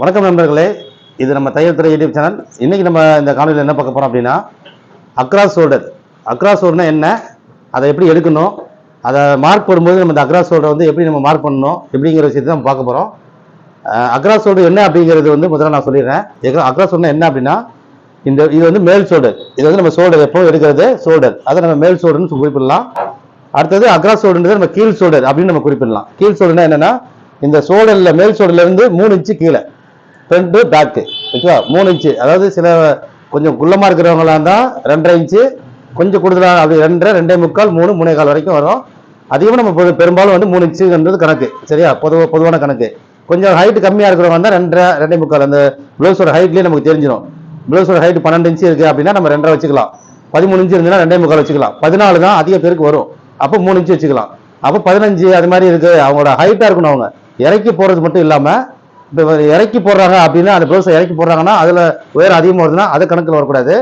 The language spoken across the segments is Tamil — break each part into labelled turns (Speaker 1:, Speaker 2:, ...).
Speaker 1: வணக்கம் நண்பர்களே. இது நம்ம தையல் துறை யூடியூப் சேனல். இன்றைக்கி நம்ம இந்த காணொலியில் என்ன பார்க்க போகிறோம் அப்படின்னா அக்ராஸ் ஷோல்டர் அக்ராஸ் ஷோல்டர்னா என்ன? அதை எப்படி எடுக்கணும்? அதை மார்க் போடும்போது நம்ம இந்த அக்ராஸ் ஷோல்டர் வந்து எப்படி நம்ம மார்க் பண்ணணும்? எப்படிங்கிற விஷயத்தை நம்ம பார்க்க போகிறோம் அக்ராஸ் ஷோல்டர் என்ன அப்படிங்கிறது வந்து முதல்ல நான் சொல்லிடுறேன். அக்ராஸ் ஷோல்டர் என்ன அப்படின்னா இந்த இது வந்து மேல் ஷோல்டர் இது வந்து நம்ம ஷோல்டர் எப்போ எடுக்கிறது? ஷோல்டர் அதை நம்ம மேல் ஷோல்டர்னு குறிப்பிடலாம். அடுத்தது அக்ராஸ் ஷோல்டர் நம்ம கீழ் ஷோல்டர் அப்படின்னு நம்ம குறிப்பிடலாம். கீழ் ஷோல்டர்னா என்னன்னா இந்த ஷோல்டர்ல மேல் ஷோல்டர்ல இருந்து மூணு இன்ச்சு கீழே. ஃப்ரண்ட்டு பேக்கு ஓகேவா மூணு இன்ச்சு அதாவது சில கொஞ்சம் குள்ளமாக இருக்கிறவங்களா இருந்தால் ரெண்டரை இன்ச்சு கொஞ்சம் கூடுதலாக அப்படி ரெண்டரை ரெண்டே முக்கால் மூணு மூணே கால் வரைக்கும் வரும். அதிகமாக நம்ம பெரும்பாலும் வந்து மூணு இன்ச்சுன்றது கணக்கு. சரியா? பொதுவாக பொதுவான கணக்கு. கொஞ்சம் ஹைட் கம்மியாக இருக்கிறவங்க தான் ரெண்டரை ரெண்டே முக்கால். அந்த ப்ளவுஸோட ஹைட்லேயே நமக்கு தெரிஞ்சிடும் ப்ளவுஸோட ஹைட் பன்னெண்டு இன்ச்சு இருக்குது அப்படின்னா நம்ம ரெண்டரை வச்சுக்கலாம். பதிமூணு இன்ச்சு இருந்துன்னா ரெண்டே முக்கால் வச்சுக்கலாம். பதினாலு தான் அதிக பேருக்கு வரும். அப்போ மூணு இன்ச்சு வச்சுக்கலாம். அப்போ பதினஞ்சு அது மாதிரி இருக்குது அவங்களோட ஹைட்டாக இருக்கணும் அவங்க. இறக்கி போகிறது மட்டும் இல்லாமல் இப்போ இறக்கி போடுறாங்க அப்படின்னா அந்த ப்ளவுஸை இறக்கி போடுறாங்கன்னா அதில் உயரம் அதிகமாக வருதுன்னா அது கணக்கில் வரக்கூடாது.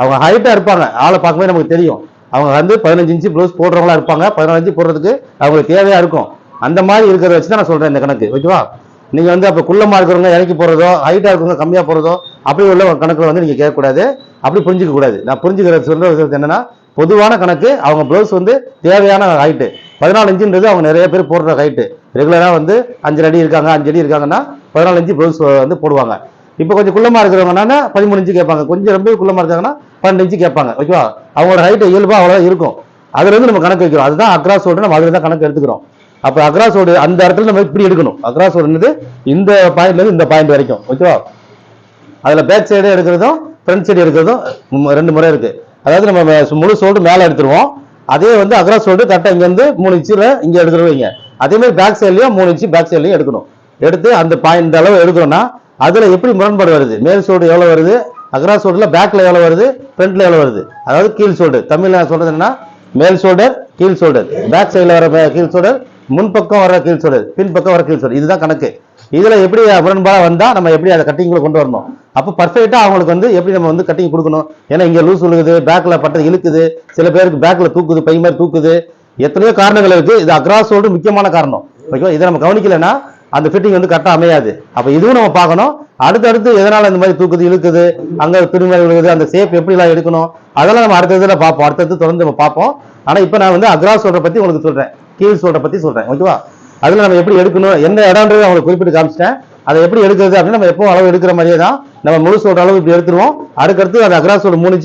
Speaker 1: அவங்க ஹைட்டாக இருப்பாங்க. ஆளை பார்க்கும்போது நமக்கு தெரியும். அவங்க வந்து பதினஞ்சு இன்ச்சு ப்ளவுஸ் போடுறவங்களா இருப்பாங்க. பதினாலு இன்ச்சு போடுறதுக்கு அவங்களுக்கு தேவையாக இருக்கும். அந்த மாதிரி இருக்கிறத வச்சு தான் நான் சொல்கிறேன் இந்த கணக்கு. ஓகேவா? நீங்கள் வந்து அப்போ குள்ளமாக இருக்கிறவங்க இறக்கி போடுறதோ ஹைட்டாக இருக்கிறவங்க கம்மியாக போடுறதோ அப்படி உள்ள கணக்கில் வந்து நீங்கள் கேட்கக்கூடாது. அப்படி புரிஞ்சுக்க கூடாது. நான் புரிஞ்சுக்கிற சொல்கிற விஷயத்து என்னென்னா பொதுவான கணக்கு அவங்க ப்ளவுஸ் வந்து தேவையான ஹைட்டு பதினாலு இன்ச்சுன்றது அவங்க நிறைய பேர் போடுற ஹைட்டு ரெகுலராக வந்து அஞ்சு அடி இருக்காங்க அஞ்சு அடி இருக்காங்கன்னா பதினாலு இன்ச்சு ப்ளவுஸ் வந்து போடுவாங்க. இப்போ கொஞ்சம் குள்ளமாக இருக்கிறவங்கன்னா பதிமூணு இன்ச்சு கேட்பாங்க. கொஞ்சம் ரொம்ப குள்ளமாக இருக்காங்கன்னா பன்னெண்டு இன்ச்சு கேட்பாங்க. ஓகேவா அவங்களோட ஹைட் இயல்பாக அவ்வளோ இருக்கும். அதுலேருந்து நம்ம கணக்கு வைக்கிறோம். அதுதான் அக்ராஸ் ரோடு நம்ம அதுல தான் கணக்கு எடுத்துக்கிறோம். அப்போ அக்ராஸ் ரோடு அந்த இடத்துல நம்ம இப்படி எடுக்கணும். அக்ராஸ் ரோடுன்றது இந்த பாயிண்ட்லேருந்து இந்த பாயிண்ட் வரைக்கும். ஓகேவா அதில் பேக் சைடு எடுக்கிறதும் ஃப்ரண்ட் சைடு எடுக்கிறதும் ரெண்டு முறை இருக்குது அதாவது நம்ம முழு சோல்டு மேலே எடுத்துருவோம். அதே வந்து அக்ராஸ் சோல்டு கரெக்டாக இங்கேருந்து மூணு இன்ச்சில் இங்கே எடுத்துருவீங்க அதே மாதிரி பேக் சைட்லேயும் மூணு இன்ச்சு பேக் சைட்லையும் எடுக்கணும். எடுத்து அந்த பாயிண்ட் அளவு எடுக்கிறோம்னா அதில் எப்படி முரண்பாடு வருது? மேல் சோடு எவ்வளோ வருது? அக்ராஸ் சோல்டில் பேக்கில் எவ்வளோ வருது? ஃப்ரண்ட்ல எவ்வளோ வருது? அதாவது கீழ் சோல்டு தமிழ்ல நான் சொல்றது என்னன்னா மேல் சோல்டர் கீழ் ஷோல்டர் பேக் சைடில் வர கீழ் சோல்டர் முன்பக்கம் வர கீழ் சோல்டர் பின்பக்கம் வர கீழ் ஷோல்டர் இதுதான் கணக்கு. இதுல எப்படி முரண்பாடா வந்தா நம்ம எப்படி அதை கட்டிங்கில் கொண்டு வரணும்? அப்போ பர்ஃபெக்டா அவங்களுக்கு வந்து எப்படி நம்ம வந்து கட்டிங் கொடுக்கணும்? ஏன்னா இங்க லூஸ் விழுகுது பேக்ல பட்டது இழுக்குது சில பேருக்கு பேக்ல தூக்குது பை மாதிரி தூக்குது. எத்தனையோ காரணங்கள் இருக்கு. இது அக்ராஸ் சோல்டு முக்கியமான காரணம். ஓகேவா? இதை நம்ம கவனிக்கலைன்னா அந்த ஃபிட்டிங் வந்து கரெக்டாக அமையாது. அப்போ இதுவும் நம்ம பார்க்கணும். அடுத்தடுத்து எதனால் இந்த மாதிரி தூக்குது இழுக்குது அங்கே துணிமணி விழுகுது அந்த சேஃப் எப்படிலாம் எடுக்கணும் அதெல்லாம் நம்ம அடுத்த இதில் பார்ப்போம். அடுத்தடுத்து தொடர்ந்து நம்ம பார்ப்போம். ஆனால் இப்போ நான் வந்து அக்ரா சொல்கிற பற்றி உங்களுக்கு சொல்கிறேன் கீழ் சொல்கிற பற்றி சொல்கிறேன் ஓகேவா அதில் நம்ம எப்படி எடுக்கணும் என்ன இடம்ன்றது அவங்களுக்கு குறிப்பிட்டு காமிச்சிட்டேன். அதை எப்படி எடுக்கிறது அப்படின்னு நம்ம எப்போ அளவு எடுக்கிற மாதிரியே தான் நம்ம முழு சொல்ற அளவு இப்படி எடுத்துருவோம். அடுக்கடுத்து அந்த அக்ராஸ் ஒரு மூணு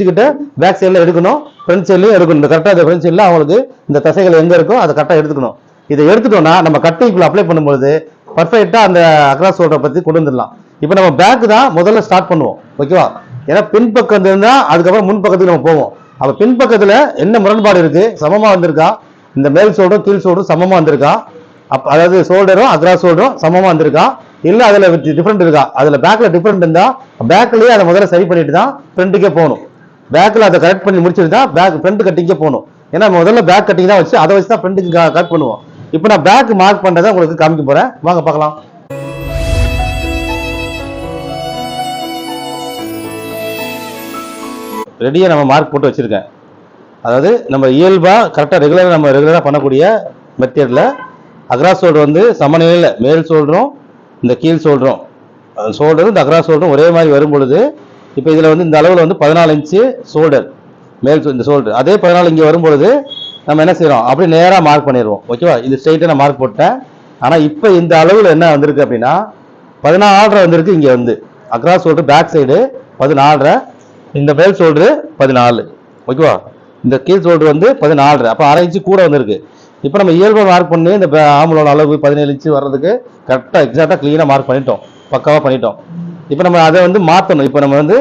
Speaker 1: பேக் சைடில் எடுக்கணும் ஃப்ரண்ட் சைட்லையும் எடுக்கணும். இந்த கரெக்டாக இந்த ஃப்ரண்ட் சைடில் அவங்களுக்கு இந்த தசைகள் எங்கே இருக்கோ அதை கரெக்டாக எடுத்துக்கணும். இதை எடுத்துட்டோம்னா நம்ம கட்டிங்குள்ள அப்ளை பண்ணும்போது பர்ஃபெக்டாக அந்த அக்ராஸ் ஹோல்டரை பற்றி கொண்டு வந்துடலாம். இப்போ நம்ம பேக் தான் முதல்ல ஸ்டார்ட் பண்ணுவோம். ஓகேவா ஏன்னா பின்பக்கம் இருந்தால் அதுக்கப்புறம் முன்பக்கத்துக்கு நம்ம போவோம். அப்போ பின்பக்கத்தில் என்ன முரண்பாடு இருக்குது சமமாக வந்திருக்கா? இந்த மேல் சோல்டரும் கீழ் சோல்டரும் சமமாக வந்திருக்கா? அப் அதாவது ஷோல்டரும் அக்ராஸ் ஷோல்டரும் சமமாக வந்திருக்கா? இல்லை அதில் டிஃப்ரெண்ட் இருக்கா? அதில் பேக்கில் டிஃப்ரெண்ட் இருந்தால் பேக்கிலேயே அதை முதல்ல சரி பண்ணிட்டு தான் ஃப்ரெண்டுக்கே போகணும். பேக்கில் அதை கரெக்ட் பண்ணி முடிச்சுட்டு தான் பேக் ஃப்ரண்ட் கட்டிங்கே போகணும். ஏன்னா முதல்ல பேக் கட்டிங் தான் வச்சு அதை வச்சு தான் ஃப்ரெண்டுக்கு கரெக்ட் பண்ணுவோம். இப்போ நான் பேக் மார்க் பண்ணுறதை உங்களுக்கு காமிக்க போகிறேன் வாங்க பார்க்கலாம். ரெடியாக நம்ம மார்க் போட்டு வச்சிருக்கேன். அதாவது நம்ம இயல்பாக கரெக்டாக ரெகுலராக நம்ம ரெகுலராக பண்ணக்கூடிய மெத்தடில் அக்ரா சோல்டர் வந்து சமநிலையில் மேல் சோல்டரும் இந்த கீழ் சோல்டரும் சோல்டரும் இந்த அக்ரா சோல்டரும் ஒரே மாதிரி வரும் பொழுது இப்போ இதில் வந்து இந்த அளவில் வந்து பதினாலு இன்ச்சு சோல்டர் மேல் இந்த சோல்டர் அதே பதினாலு இங்கே வரும் பொழுது நம்ம என்ன செய்கிறோம் அப்படி நேராக மார்க் பண்ணிடுவோம். ஓகேவா இது ஸ்ட்ரைட்டாக நான் மார்க் போட்டேன். ஆனால் இப்போ இந்த அளவில் என்ன வந்திருக்கு அப்படின்னா பதினாலரை வந்திருக்கு இங்கே வந்து. அக்ராஸ் ஷோல்டர் பேக் சைடு பதினாலரை இந்த மேல் ஷோல்டரு பதினாலு. ஓகேவா இந்த கீழ் ஷோல்டர் வந்து பதினாலரை. அப்போ அரை இன்ச்சு கூட வந்திருக்கு. இப்போ நம்ம இயல்பாக மார்க் பண்ணி இந்த ஆம்பளோட அளவு பதினேழு இன்ச்சு வர்றதுக்கு கரெக்டாக எக்ஸாக்டாக க்ளீனாக மார்க் பண்ணிட்டோம். பக்காவாக பண்ணிட்டோம். இப்போ நம்ம அதை வந்து மாற்றணும் இப்போ நம்ம வந்து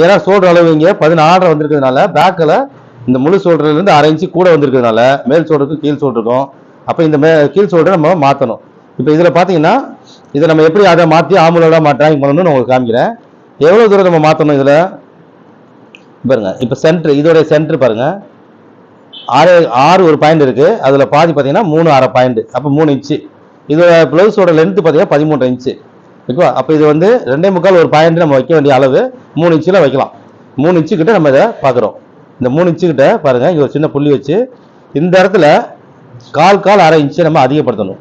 Speaker 1: வேற ஷோல்டர் அளவு இங்கே பதினாலரை வந்திருக்கிறதுனால பேக்கில் இந்த முழு சோல்டர்லேருந்து அரை இன்ச்சு கூட வந்திருக்கிறதுனால மேல் சோல்டருக்கும் கீழ் சோல்டருக்கும். அப்போ இந்த மே கீழ் சோல்டரை நம்ம மாற்றணும் இப்போ இதில் பார்த்தீங்கன்னா இதை நம்ம எப்படி அதை மாற்றி ஆம்புலோட டிராயிங் பண்ணணும்னு நான் உங்களுக்கு காமிக்கிறேன். எவ்வளோ தூரம் நம்ம மாற்றணும் இதில்? பாருங்கள் இப்போ சென்ட்ரு இதோடைய சென்ட்ரு பாருங்கள் ஆறு ஆறு ஒரு பாயிண்ட் இருக்குது அதில் பாதி பார்த்தீங்கன்னா மூணு அரை பாயிண்ட் அப்போ மூணு இன்ச்சு இதோட ப்ளவுஸோட லென்த்து பார்த்தீங்கன்னா பதிமூன்று இன்ச்சு ஓகேவா? அப்போ இது வந்து ரெண்டே முக்கால் ஒரு பாயிண்ட் நம்ம வைக்க வேண்டிய அளவு மூணு இன்ச்சில் வைக்கலாம். மூணு இன்ச்சு கிட்ட நம்ம இதை பார்க்குறோம் இந்த மூணு இன்ச்சு கிட்ட பாருங்க இங்கே ஒரு சின்ன புள்ளி வச்சு இந்த இடத்துல கால் கால் அரை இன்ச்சு நம்ம அதிகப்படுத்தணும்.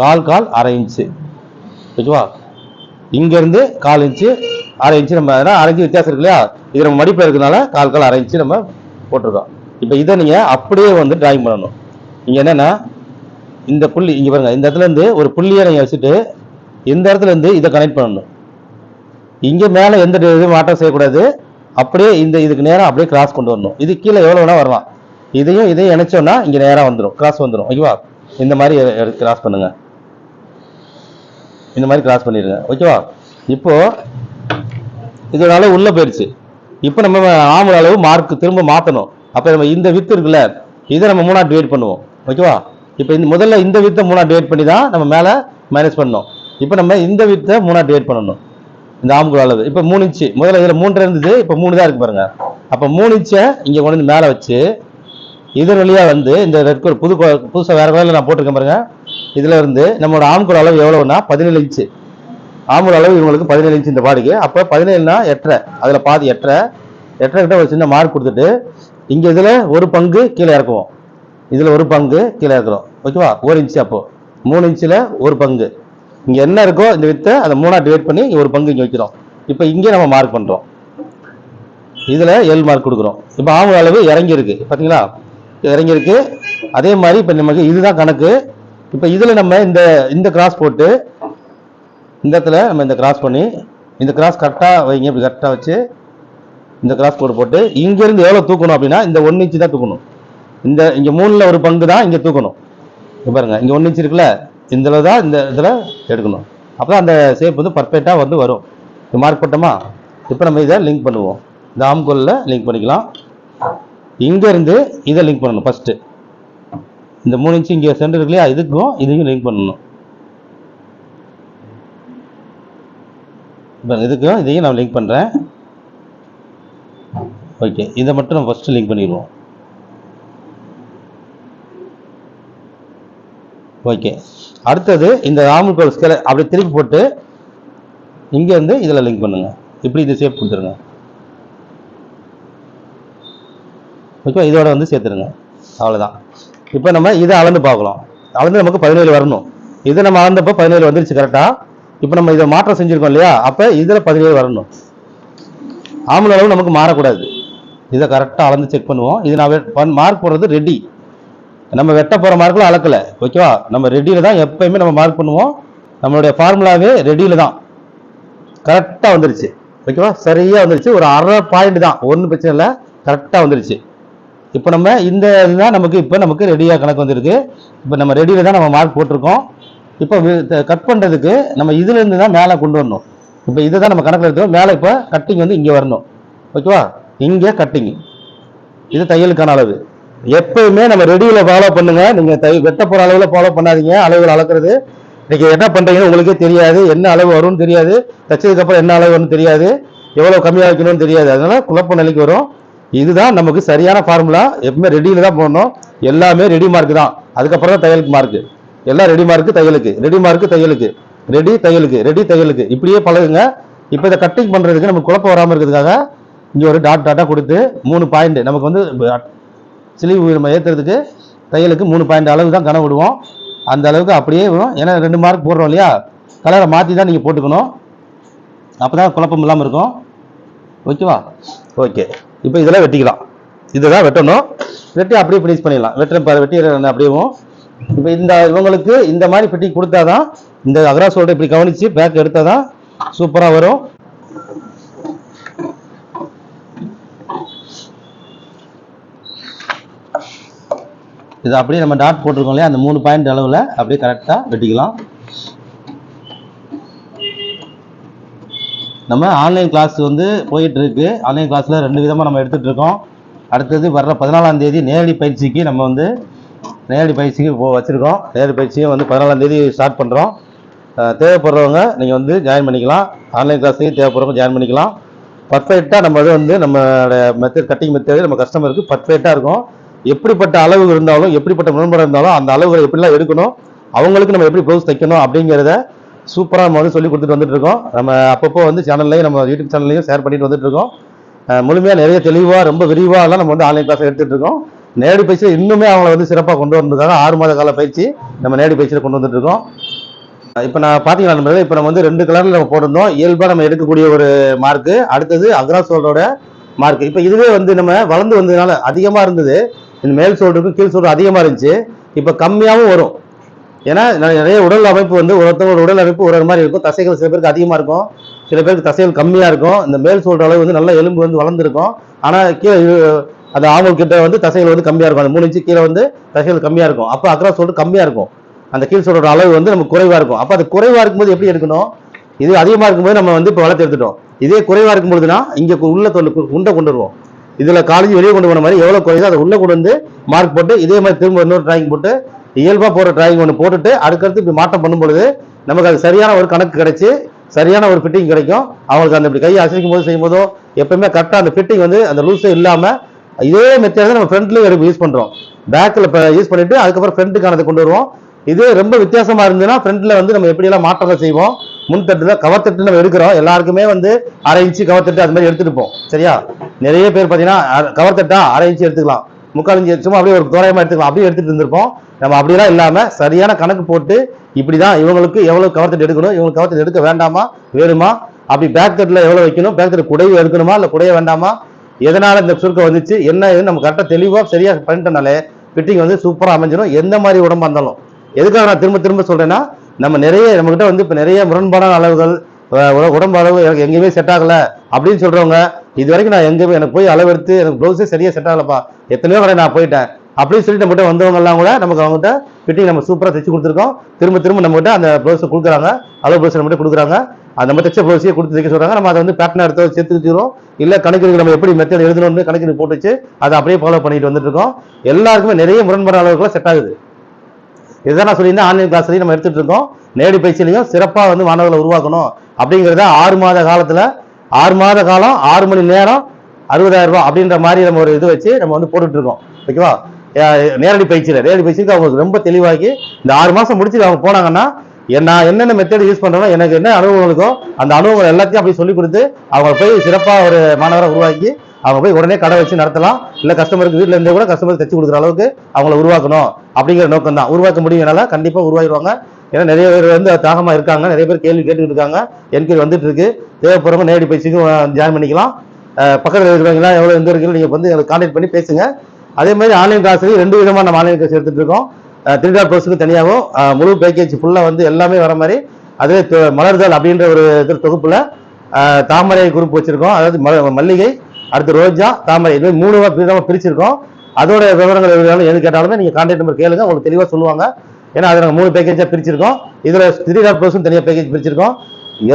Speaker 1: கால் கால் அரை இன்ச்சு ஓகேவா இங்கேருந்து கால் இன்ச்சு அரை இன்ச்சு நம்ம அதனால் அரை இன்ச்சு வித்தியாசம் இருக்கு இல்லையா? இது நம்ம மடிப்பு இருக்கிறதுனால கால் கால் அரை இன்ச்சு நம்ம போட்டிருக்கோம். இப்போ இதை நீங்கள் அப்படியே வந்து டிராயிங் பண்ணணும். நீங்கள் என்னென்னா இந்த புள்ளி இங்கே பாருங்கள் இந்த இடத்துல இருந்து ஒரு புள்ளியை நீங்கள் வச்சுட்டு இந்த இடத்துல இருந்து இதை கனெக்ட் பண்ணணும். இங்கே மேலே எந்த இது மாற்றம் செய்யக்கூடாது. அப்படியே இந்த இதுக்கு நேராக அப்படியே கிராஸ் கொண்டு வரணும். இது கீழே எவ்வளோ வேணால் வரலாம். இதையும் இதையும் இணைச்சோன்னா இங்கே நேராக வந்துடும் கிராஸ் வந்துடும் ஓகேவா இந்த மாதிரி கிராஸ் பண்ணுங்க. இந்த மாதிரி கிராஸ் பண்ணிடுங்க. ஓகேவா இப்போ இதோட அளவு போயிடுச்சு. இப்போ நம்ம ஆம்பளை அளவு மார்க் திரும்ப மாற்றணும் அப்போ நம்ம இந்த வித்து இருக்குல்ல இதை நம்ம மூணாக டிவைட் பண்ணுவோம். ஓகேவா இப்போ இந்த முதல்ல இந்த வித்தை மூணா டிவைட் பண்ணி தான் நம்ம மேலே மேனேஜ் பண்ணோம் இப்போ நம்ம இந்த வித்தை மூணாக டிவைட் பண்ணணும். இந்த ஆம்புக்குள் அளவு இப்போ மூணு இன்ச்சு. முதல்ல இதில் மூன்று இருந்தது இப்போ மூணு தான் இருக்கு பாருங்க. அப்போ மூணு இன்ச்சை இங்கே கொண்டு வந்து மேலே வச்சு இதன் வழியாக வந்து இந்த ரெட் கோல் புது புதுசாக வேறு கோயிலில் நான் போட்டிருக்கேன் பாருங்க. இதில் இருந்து நம்மளோட ஆம்புக்குள் அளவு எவ்வளோன்னா பதினேழு இன்ச்சு. ஆம்பூர் அளவு இவங்களுக்கு பதினேழு இன்ச்சு இந்த பாடிக்கு. அப்போ பதினேழுனா எட்டரை. அதில் பாதி எட்டரை. எட்டரை கிட்ட ஒரு சின்ன மார்க் கொடுத்துட்டு இங்கே இதில் ஒரு பங்கு கீழே இறக்குவோம். இதில் ஒரு பங்கு கீழே இறக்குறோம். ஓகேவா? ஒரு இன்ச்சு அப்போது மூணு இன்ச்சில் ஒரு பங்கு. இங்க என்ன இருக்கோ இந்த வித்தை அதை மூணா டிவைட் பண்ணி ஒரு பங்கு இங்க வைக்கிறோம். இப்போ இங்கே நம்ம மார்க் பண்றோம். இதுல எல் மார்க் கொடுக்குறோம். இப்போ ஆம்பூர் அளவு இறங்கியிருக்கு. பார்த்தீங்களா பாத்தீங்களா அதே மாதிரி இப்போ நமக்கு இதுதான் கணக்கு. இப்போ இதுல நம்ம இந்த இந்த கிராஸ் போட்டு இந்த இடத்துல நம்ம இந்த கிராஸ் பண்ணி இந்த கிராஸ் கரெக்டாக வைங்க. இப்படி கரெக்டாக வச்சு இந்த கிராஸ் கோடு போட்டு இங்கேருந்து எவ்வளோ தூக்கணும் அப்படின்னா இந்த ஒன் இன்ச்சு தான் தூக்கணும். இந்த இங்கே மூணில் ஒரு பங்கு தான் இங்கே தூக்கணும். பாருங்க. இங்கே ஒன் இன்ச் இருக்குல்ல? இதில் தான் இந்த இதில் எடுக்கணும். அப்போ தான் அந்த ஷேப் வந்து பர்ஃபெக்டாக வந்து வரும். இது மார்க் போட்டோமா? இப்போ நம்ம இதை லிங்க் பண்ணுவோம். இந்த ஆம்கோலில் லிங்க் பண்ணிக்கலாம். இங்கேருந்து இதை லிங்க் பண்ணணும் ஃபஸ்ட்டு இந்த மூணு இன்ச்சு இங்கே சென்டர் இருக்கு இல்லையா? இதுக்கும் இதையும் லிங்க் பண்ணணும். இப்போ இதுக்கும் இதையும் நான் லிங்க் பண்ணுறேன் ஓகே இதை மட்டும் நம்ம ஃபஸ்ட்டு லிங்க் பண்ணிடுவோம். ஓகே அடுத்தது இந்த ராமுகோல் ஸ்கேலை அப்படி திருப்பி போட்டு இங்கேருந்து இதில் லிங்க் பண்ணுங்கள் இப்படி இது ஷேப் கொடுத்துருங்க. ஓகே இதோட வந்து சேர்த்துருங்க. அவ்வளோதான் இப்போ நம்ம இதை அளந்து பார்க்கலாம். அளந்து நமக்கு பதினேழு வரணும். இதை நம்ம அளந்தப்போ பதினேழு வந்துருச்சு கரெக்டாக இப்போ நம்ம இதை மாற்றம் செஞ்சுருக்கோம் இல்லையா? அப்போ இதில் பதினேழு வரணும். ஆம்பளை அளவு நமக்கு மாறக்கூடாது. இதை கரெக்டாக அளந்து செக் பண்ணுவோம். இது நான் மார்க் போடுறது ரெடி நம்ம வெட்ட போகிற மார்க்கில் அளக்கலை. ஓகேவா நம்ம ரெடியில் தான் எப்பயுமே நம்ம மார்க் பண்ணுவோம். நம்மளுடைய ஃபார்முலாவே ரெடியில் தான். கரெக்டாக வந்துருச்சு. ஓகேவா சரியாக வந்துருச்சு. ஒரு அரை பாயிண்ட் தான். ஒன்றும் பிரச்சனை இல்லை. கரெக்டாக வந்துருச்சு. இப்போ நம்ம இந்த இதுதான் நமக்கு இப்போ நமக்கு ரெடியாக கணக்கு வந்திருக்கு. இப்போ நம்ம ரெடியில் தான் நம்ம மார்க் போட்டிருக்கோம். இப்போ கட் பண்ணுறதுக்கு நம்ம இதுலேருந்து தான் மேலே கொண்டு வரணும். இப்போ இதை தான் நம்ம கணக்கில் எடுத்தோம் மேலே இப்போ கட்டிங் வந்து இங்கே வரணும். ஓகேவா இங்கே கட்டிங் இது தையலுக்கான அளவு. எப்பயுமே நம்ம ரெடியில் ஃபாலோ பண்ணுங்க. நீங்கள் தை வெட்ட போகிற அளவில் ஃபாலோ பண்ணாதீங்க. அளவில் அளக்குறது. இன்னைக்கு என்ன பண்ணுறீங்கன்னு உங்களுக்கே தெரியாது. என்ன அளவு வரும்னு தெரியாது. தைச்சதுக்கப்புறம் என்ன அளவு வரும்னு தெரியாது. எவ்வளோ கம்மியாக வைக்கணும்னு தெரியாது. அதனால் குழப்ப நிலைக்கு வரும். இதுதான் நமக்கு சரியான ஃபார்முலா எப்பவுமே ரெடியில் தான் போடணும். எல்லாமே ரெடி மார்க் தான். அதுக்கப்புறம் தான் தையலுக்கு மார்க்கு எல்லாம் ரெடி மார்க்கு தையலுக்கு. ரெடி மார்க்கு தையலுக்கு. ரெடி தையலுக்கு. ரெடி தையலுக்கு. இப்படியே பழகுங்க. இப்போ இதை கட்டிங் பண்ணுறதுக்கு நமக்கு குழப்பம் வராமல் இருக்கிறதுக்காக இங்கே ஒரு டாட் டாட்டாக கொடுத்து மூணு பாயிண்ட் நமக்கு வந்து சிலிவு நம்ம ஏற்றுறதுக்கு தையலுக்கு மூணு பாயிண்ட் அளவு தான் கனவு விடுவோம். அந்த அளவுக்கு அப்படியே வரும் ஏன்னா ரெண்டு மார்க் போடுறோம் இல்லையா? கலரை மாற்றி தான் நீங்கள் போட்டுக்கணும். அப்போ தான் குழப்பம் இல்லாமல் இருக்கும். ஓகேவா ஓகே இப்போ இதெல்லாம் வெட்டிக்கலாம். இதுதான் வெட்டணும். வெட்டி அப்படியே ஃபினிஷ் பண்ணிடலாம். வெட்டுற பாரு வெட்டி அப்படியேவும் இப்போ இந்த இவங்களுக்கு இந்த மாதிரி ஃபிட்டிங் கொடுத்தாதான் இந்த அகராசோட இப்படி கவனித்து பேக் எடுத்தால் தான் சூப்பராக வரும். இது அப்படியே நம்ம டாட் போட்டிருக்கோம் இல்லையா? அந்த மூணு பாயிண்ட் அளவில் அப்படியே கரெக்டாக வெட்டிக்கலாம். நம்ம ஆன்லைன் கிளாஸ் வந்து போயிட்டு இருக்கு ஆன்லைன் கிளாஸில் ரெண்டு விதமாக நம்ம எடுத்துகிட்ருக்கோம் அடுத்தது வர்ற பதினாலாம் தேதி நேரடி பயிற்சிக்கு நம்ம வந்து நேரடி பயிற்சிக்கு போ வச்சுருக்கோம். நேரடி பயிற்சியை வந்து பதினாலாம் தேதி ஸ்டார்ட் பண்ணுறோம் தேவைப்படுறவங்க நீங்கள் வந்து ஜாயின் பண்ணிக்கலாம். ஆன்லைன் கிளாஸ்லேயும் தேவைப்படுறவங்க ஜாயின் பண்ணிக்கலாம். பர்ஃபெக்டாக நம்ம இது வந்து நம்மளோட மெத்தட் கட்டிங் மெத்தட் நம்ம கஸ்டமருக்கு பர்ஃபெக்டாக இருக்கும். எப்படிப்பட்ட அளவு இருந்தாலும் எப்படிப்பட்ட முரண்பாடு இருந்தாலும் அந்த அளவுகளை எப்படிலாம் எடுக்கணும் அவங்களுக்கு நம்ம எப்படி ப்ளவுஸ் தைக்கணும் அப்படிங்கிறத சூப்பராக நம்ம வந்து சொல்லி கொடுத்துட்டு வந்துட்டு இருக்கோம் நம்ம அப்பப்போ வந்து சேனல்லையும் நம்ம யூடியூப் சேனல்லையும் ஷேர் பண்ணிட்டு வந்துட்டு இருக்கோம் முழுமையாக நிறைய தெளிவாக ரொம்ப விரிவாகலாம் நம்ம வந்து ஆன்லைன் கிளாஸ் எடுத்துட்டு இருக்கோம் நேரடி பயிற்சியில் இன்னுமே அவங்கள வந்து சிறப்பாக கொண்டு வந்ததுக்காக ஆறு மாத கால பயிற்சி நம்ம நேரடி பயிற்சியில் கொண்டு வந்துட்டு இருக்கோம் இப்போ நான் பார்த்தீங்கன்னா நம்ம இப்போ நம்ம வந்து ரெண்டு கலரில் நம்ம போட்டிருந்தோம். இயல்பாக நம்ம எடுக்கக்கூடிய ஒரு மார்க்கு அடுத்தது அக்ராசோலோட மார்க் இப்போ இதுவே வந்து நம்ம வளர்ந்து வந்ததுனால அதிகமாக இருந்தது. இந்த மேல் சோல்டருக்கும் கீழ் சோல்டர் அதிகமாக இருந்துச்சு இப்போ கம்மியாகவும் வரும். ஏன்னா நிறைய உடல் அமைப்பு வந்து ஒருத்தவங்களோட உடல் அமைப்பு ஒரு ஒரு மாதிரி இருக்கும். தசைகள் சில பேருக்கு அதிகமாக இருக்கும். சில பேருக்கு தசைகள் கம்மியாக இருக்கும். இந்த மேல் சோல்டர் அளவு வந்து நல்லா எலும்பு வந்து வளர்ந்துருக்கும். ஆனால் கீழே அந்த அது ஆமல் கிட்ட வந்து தசைகள் வந்து கம்மியாக இருக்கும். அந்த மூணு இன்ச்சு கீழே வந்து தசைகள் கம்மியாக இருக்கும். அப்போ அக்ரா சோல்டர் கம்மியாக இருக்கும். அந்த கீழ் சோல்டரோட அளவு வந்து நமக்கு குறைவாக இருக்கும். அப்போ அது குறைவாக இருக்கும்போது எப்படி எடுக்கணும்? இது அதிகமாக இருக்கும்போது நம்ம வந்து இப்போ வளர்த்து எடுத்துட்டோம். இதே குறைவாக இருக்கும்போதுனா இங்கே உள்ள தொண்டு உண்டை கொண்டு வருவோம். இதில் காலேஜ் வெளியே கொண்டு போன மாதிரி எவ்வளோ குறையுதோ அதை உள்ளே கொண்டு வந்து மார்க் போட்டு இதே மாதிரி திரும்ப இன்னொரு டிராயிங் போட்டு இயல்பாக போகிற டிராயிங் ஒன்று போட்டுட்டு அடுக்கடுத்து இப்படி மாற்றம் பண்ணும் பொழுது நமக்கு அது சரியான ஒரு கணக்கு கிடைச்சு சரியான ஒரு ஃபிட்டிங் கிடைக்கும். அவங்களுக்கு அந்த இப்படி கையை அசைக்கும் போது செய்யும் போதோ எப்பவுமே கரெக்டாக அந்த ஃபிட்டிங் வந்து அந்த லூஸே இல்லாமல் இதே மெத்தேட் நம்ம ஃப்ரண்ட்லேயும் யூஸ் பண்ணுறோம் பேக்கில் இப்போ யூஸ் பண்ணிவிட்டு அதுக்கப்புறம் ஃப்ரண்ட்டுக்கானதை கொண்டு வருவோம். இதே ரொம்ப வித்தியாசமாக இருந்ததுன்னா ஃப்ரண்ட்டில் வந்து நம்ம எப்படியெல்லாம் மாற்றத்தை செய்வோம்? முன் தட்டுல கவர் தட்டு நம்ம எடுக்கிறோம். எல்லாருக்குமே வந்து அரை இன்ச்சு கவர் தட்டு அது மாதிரி எடுத்துட்டு சரியா? நிறைய பேர் பார்த்தீங்கன்னா கவர் தட்டா அரை இன்ச்சு எடுத்துக்கலாம். முக்கால் இன்ச்சு சும்மா அப்படியே ஒரு தோராயமா எடுத்துக்கலாம். அப்படியே எடுத்துட்டு இருந்திருப்போம். நம்ம அப்படிலாம் இல்லாம சரியான கணக்கு போட்டு இப்படிதான் இவங்களுக்கு எவ்வளவு கவர் தட்டு எடுக்கணும் இவங்களுக்கு கவர் தட்டு எடுக்க வேண்டாமா வேணுமா? அப்படி பேக் தட்டில் எவ்வளோ வைக்கணும் பேக் தட்டு குடைய எடுக்கணுமா இல்லை குடைய வேண்டாமா? எதனால் இந்த சுருக்கம் வந்துச்சு? என்ன ஏதுன்னு நம்ம கரெக்டாக தெளிவாக சரியாக பண்ணிட்டனாலே ஃபிட்டிங் வந்து சூப்பராக அமைஞ்சிடும் எந்த மாதிரி உடம்பாக இருந்தாலும். எதுக்காக நான் திரும்ப திரும்ப சொல்கிறேன்னா நம்ம நிறைய நம்மகிட்ட வந்து இப்போ நிறைய முரண்பாடான அளவுகள் உடம்பு அளவு எனக்கு எங்கேயுமே செட் ஆகலை அப்படின்னு சொல்கிறவங்க இது வரைக்கும் நான் எங்கேயுமே எனக்கு போய் அளவு எடுத்து எனக்கு ப்ளவுஸே சரியாக செட் ஆகலப்பா எத்தனையோ கடை நான் போயிட்டேன் அப்படின்னு சொல்லிட்டு நம்மகிட்ட வந்தவங்கலாம் கூட நமக்கு அவங்ககிட்ட ஃபிட்டிங் நம்ம சூப்பராக தைச்சு கொடுத்துருக்கோம். திரும்ப திரும்ப நம்மகிட்ட அந்த ப்ளவுஸை கொடுக்குறாங்க. அளவு ப்ளவுஸ் நம்மகிட்ட கொடுக்குறாங்க. அந்த நம்ம தைச்ச ப்ளவுஸையே கொடுத்து தைக்க சொல்கிறாங்க நம்ம அதை வந்து பேட்டர்ன் எடுத்து சேர்த்து வச்சுக்கிறோம் இல்லை கணக்கு நம்ம எப்படி மெத்தட் எழுதணும்னு கணக்கு போட்டு வச்சு அதை அப்படியே ஃபாலோ பண்ணிட்டு வந்துட்டு இருக்கோம். எல்லாருக்குமே நிறைய முரண்பாடு அளவுக்குலாம் செட் ஆகுது. இதுதான் நான் சொல்லியிருந்தேன் ஆன்லைன் கிளாஸ்லையும் நம்ம எடுத்துகிட்டு இருக்கோம். நேரடி பயிற்சியிலையும் சிறப்பாக வந்து மாணவர்களை உருவாக்கணும். அப்படிங்கிறத ஆறு மாத காலத்தில் ஆறு மாத காலம் ஆறு மணி நேரம் அறுபதாயிரம் ரூபாய் அப்படின்ற மாதிரி நம்ம ஒரு இது வச்சு நம்ம வந்து போட்டுட்டு இருக்கோம். ஓகேவா? நேரடி பயிற்சியில் நேரடி பயிற்சிக்கு அவங்க ரொம்ப தெளிவாக்கி இந்த ஆறு மாதம் முடிச்சுட்டு அவங்க போனாங்கன்னா நான் என்னென்ன மெத்தட் யூஸ் பண்றேனோ எனக்கு என்ன அனுபவம் இருக்கோ அந்த அனுபவங்கள் எல்லாத்தையும் அப்படி சொல்லி கொடுத்து அவங்க போய் சிறப்பாக ஒரு மாணவரை உருவாக்கி அவங்க போய் உடனே கடை வச்சு நடத்தலாம். இல்ல கஸ்டமருக்கு வீட்டில் இருந்தே கூட கஸ்டமர் தைச்சு கொடுக்குற அளவுக்கு அவங்கள உருவாக்கணும் அப்படிங்கிற நோக்கம் தான். உருவாக்க முடியும் என்னால கண்டிப்பா உருவாக்கிடுவாங்க ஏன்னா நிறைய பேர் வந்து தாகமா இருக்காங்க. நிறைய பேர் கேள்வி கேட்டுக்கிட்டு இருக்காங்க என்கொயரி வந்துட்டு இருக்கு தேவைப்படுறவங்க நேரடி பயிற்சிக்கும் ஜாயின் பண்ணிக்கலாம். பக்கத்தில் இருக்கிறவங்களாம் எவ்வளவு எந்த இருக்குன்னு நீங்க வந்து எனக்கு கான்டாக்ட் பண்ணி பேசுங்க. அதே மாதிரி ஆன்லைன் கிளாஸ்லயும் ரெண்டு விதமான நம்ம ஆன்லைன் கிளாஸ் எடுத்துட்டு இருக்கோம். திருடா ப்ளஸுக்கு தனியாகவும் முழு பேக்கேஜ் ஃபுல்லா வந்து எல்லாமே வர மாதிரி அதே மலர்தல் அப்படின்ற ஒரு இது தொகுப்புல தாமரை குரூப் வச்சிருக்கோம். அதாவது மல்லிகை அடுத்து ரோஜா தாமரை இது மூணு விதமாக பிரிச்சிருக்கோம். அதோட விவரங்கள் எதுனாலும் எது கேட்டாலுமே நீங்கள் கான்டாக்ட் நம்பர் கேளுங்க. உங்களுக்கு தெளிவாக சொல்லுவாங்க. ஏன்னா அதை நாங்கள் மூணு பேக்கேஜாக பிரிச்சிருக்கோம். இதில் த்ரீ டாட் ப்ளஸும் தனியாக பேக்கேஜ் பிரிச்சிருக்கோம்.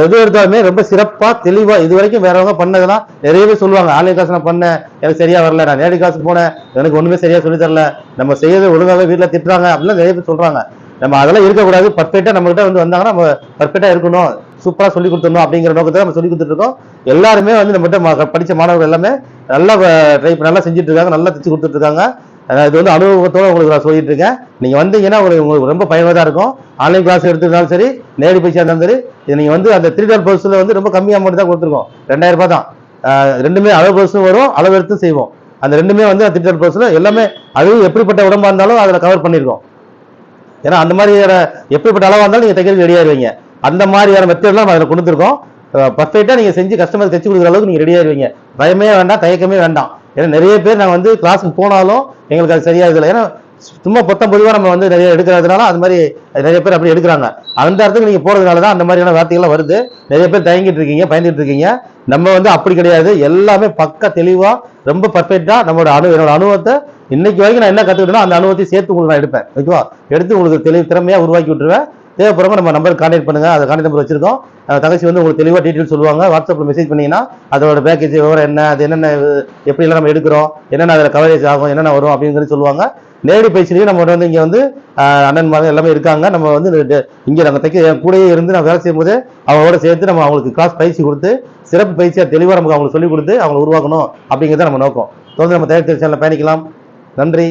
Speaker 1: எது எடுத்தாலுமே ரொம்ப சிறப்பாக தெளிவாக இது வரைக்கும் வேறவங்க பண்ணதெல்லாம் நிறையவே சொல்லுவாங்க. ஆன்லைன் கிளாஸ் நான் பண்ணேன். எனக்கு சரியாக வரல. நான் நேரடி கிளாஸ் போனேன். எனக்கு ஒன்றுமே சரியாக சொல்லி தரல. நம்ம செய்யறது ஒழுங்காகவே வீட்டில் திட்டுறாங்க. அப்படிலாம் நிறைய பேர் சொல்கிறாங்க நம்ம அதெல்லாம் இருக்கக்கூடாது. பர்ஃபெக்டாக நம்மகிட்ட வந்து வந்தாங்கன்னா நம்ம பர்ஃபெக்டாக இருக்கணும். சூப்பராக சொல்லி கொடுத்துடணும் அப்படிங்கிற நோக்கத்தை நம்ம சொல்லி கொடுத்துருக்கோம் எல்லாருமே வந்து நம்மகிட்ட படித்த மாணவர்கள் எல்லாமே நல்லா ட்ரை நல்லா செஞ்சுட்டு இருக்காங்க நல்லா தைச்சு கொடுத்துட்ருக்காங்க. இது வந்து அனுபவத்தோட உங்களுக்கு நான் சொல்லிட்டு இருக்கேன் நீங்கள் வந்தீங்கன்னா உங்களுக்கு உங்களுக்கு ரொம்ப பயனுள்ளதாக இருக்கும். ஆன்லைன் கிளாஸ் எடுத்துருந்தாலும் சரி நேரடி பயிற்சியா இருந்தாலும் சரி இது நீங்கள் வந்து அந்த த்ரீ டால் வந்து ரொம்ப கம்மி அமௌண்ட் தான் கொடுத்துருக்கோம். ரெண்டாயிரம் ரூபாய் தான். ரெண்டுமே அளவு பர்ஸும் வரும் அளவு எடுத்து செய்வோம். அந்த ரெண்டுமே வந்து த்ரீ டால் பர்ஸில் எல்லாமே அதுவும் எப்படிப்பட்ட உடம்பா இருந்தாலும் அதில் கவர் பண்ணியிருக்கோம் ஏன்னா அந்த மாதிரி எப்படிப்பட்ட அளவாக இருந்தாலும் நீங்கள் தைக்கிறது ரெடி அந்த மாதிரியான மெத்தட்லாம் நம்ம அதில் கொடுத்துருக்கோம். பர்ஃபெக்டாக நீங்கள் செஞ்சு கஸ்டமர் தைச்சி கொடுக்குற அளவுக்கு நீங்கள் ரெடியாக இருவீங்க. பயமே வேண்டாம் தயக்கமே வேண்டாம். ஏன்னா நிறைய பேர் நாங்கள் வந்து கிளாஸுக்கு போனாலும் எங்களுக்கு அது சரியாக இல்லை ஏன்னா சும்மா பொத்தம் பொதுவாக நம்ம வந்து நிறைய எடுக்கிறதுனால அது மாதிரி நிறைய பேர் அப்படி எடுக்கிறாங்க. அந்த இடத்துக்கு நீங்கள் போகிறதுனால தான் அந்த மாதிரியான வார்த்தைகள்லாம் வருது. நிறைய பேர் தயங்கிட்டு இருக்கீங்க பயந்துட்டு இருக்கீங்க. நம்ம வந்து அப்படி கிடையாது. எல்லாமே பக்க தெளிவாக ரொம்ப பர்ஃபெக்டாக நம்மளோட அனு என்னோட அனுபவத்தை இன்னைக்கு வரைக்கும் நான் என்ன கற்றுக்கிட்டேனோ அந்த அனுபவத்தை சேர்த்து உங்களுக்கு நான் எடுப்பேன். ஓகேவா? எடுத்து உங்களுக்கு தெளிவு திறமையாக உருவாக்கி விட்டுருவேன். தேவைப்படுறவங்க நம்ம நம்பர் கான்டாக்ட் பண்ணுங்கள் அந்த கான்டாக்ட் நம்பர் வச்சிருக்கோம். தங்கச்சி வந்து உங்களுக்கு தெளிவாக டீட்டெயில் சொல்லுவாங்க. வாட்ஸ்அப்பில் மெசேஜ் பண்ணிங்கன்னா அதோட பேக்கேஜ் விவரம் என்ன அது என்னென்ன எப்படிலாம் நம்ம எடுக்கிறோம் என்னென்ன அதில் கவரேஜ் ஆகும் என்னென்ன வரும் அப்படிங்கிறது சொல்லுவாங்க. நேரடி பயிற்சிலையும் நம்ம வந்து இங்கே வந்து அண்ணன் மகன் எல்லாமே இருக்காங்க. நம்ம வந்து இங்கே நாங்கள் தைக்க என் கூடயே இருந்து நான் வேலை செய்யும்போது அவங்களோட சேர்த்து நம்ம அவங்களுக்கு கிளாஸ் பயிற்சி கொடுத்து சிறப்பு பயிற்சியாக தெளிவாக நமக்கு அவங்களுக்கு சொல்லிக் கொடுத்து அவங்களை உருவாக்கணும் அப்படிங்கிறத நம்ம நோக்கம். தொடர்ந்து நம்ம தயாரித்த சேனலில் பயணிக்கலாம். நன்றி.